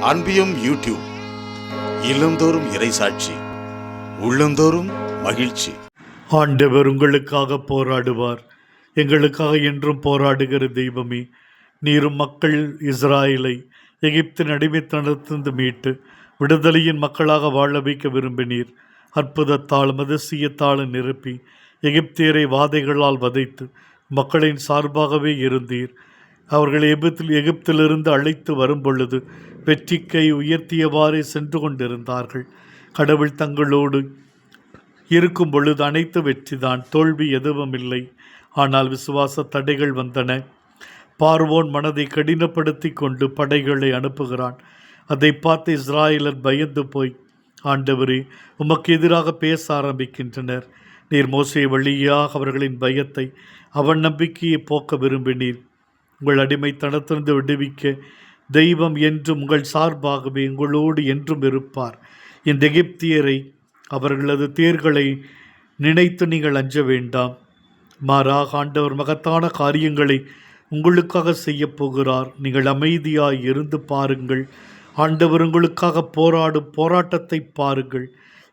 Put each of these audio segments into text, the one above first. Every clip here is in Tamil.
அன்பியும் யூடியூப் இல்லந்தோறும் இறைசாட்சி உள்ளந்தோறும் மகிழ்ச்சி. ஆண்டவர் உங்களுக்காக போராடுவார். எங்களுக்காக என்றும் போராடுகிற தெய்வமே நீரும் மக்கள் இஸ்ராயலை எகிப்தின் அடிமைத்தனத்திலிருந்து மீட்டு விடுதலையின் மக்களாக வாழ வைக்க விரும்பினீர். அற்புதத்தாலும் அதிசயத்தாலும் நிரப்பி எகிப்தியரை வாதைகளால் வதைத்து மக்களின் சார்பாகவே இருந்தீர். அவர்கள் எகிப்தில் எகிப்திலிருந்து அழைத்து வரும் பொழுது வெற்றிக்கை உயர்த்தியவாறே சென்று கொண்டிருந்தார்கள். கடவுள் தங்களோடு இருக்கும் பொழுது அனைத்து வெற்றிதான் தோல்வி எதுவும் இல்லை ஆனால் விசுவாச தடைகள் வந்தன. பார்வோன் மனதை கடினப்படுத்தி கொண்டு படைகளை அனுப்புகிறான். அதை பார்த்து இஸ்ராயலர் பயந்து போய் ஆண்டவரே உமக்கு எதிராக பேச ஆரம்பிக்கின்றனர். நீர் மோசே வழியாக அவர்களின் பயத்தை அவன் நம்பிக்கையை போக்க விரும்பினீர். உங்கள் அடிமைத்தனத்திலிருந்து விடுவிக்க தெய்வம் என்றும் உங்கள் சார்பாகவே உங்களோடு என்றும் இருப்பார். இந்த எகிப்தியரை அவர்களது தேர்களை நினைத்து நீங்கள் அஞ்ச வேண்டாம். மாறாக ஆண்டவர் மகத்தான காரியங்களை உங்களுக்காக செய்யப் போகிறார். நீங்கள் அமைதியாய் இருந்து பாருங்கள். ஆண்டவர் உங்களுக்காக போராடும் போராட்டத்தை பாருங்கள்.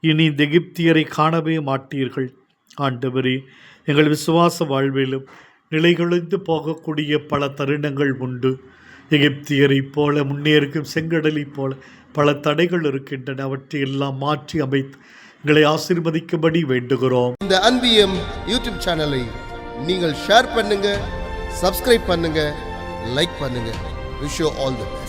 இனி இந்த எகிப்தியரை காணவே மாட்டீர்கள். ஆண்டவரே எங்கள் விசுவாச வாழ்விலும் நிலைகுலைந்து போகக்கூடிய பல தருணங்கள் உண்டு. எகிப்தியரைப் போல முன்னேறும் செங்கடலைப் போல பல தடைகள் இருக்கின்றன. அவற்றை எல்லாம் மாற்றி அமைத்து எங்களை ஆசிர்வதிக்கும்படி வேண்டுகிறோம். இந்த அன்பியம் யூடியூப் சேனலை நீங்கள் ஷேர் பண்ணுங்க சப்ஸ்கிரைப் பண்ணுங்க லைக் பண்ணுங்க. Wish all the best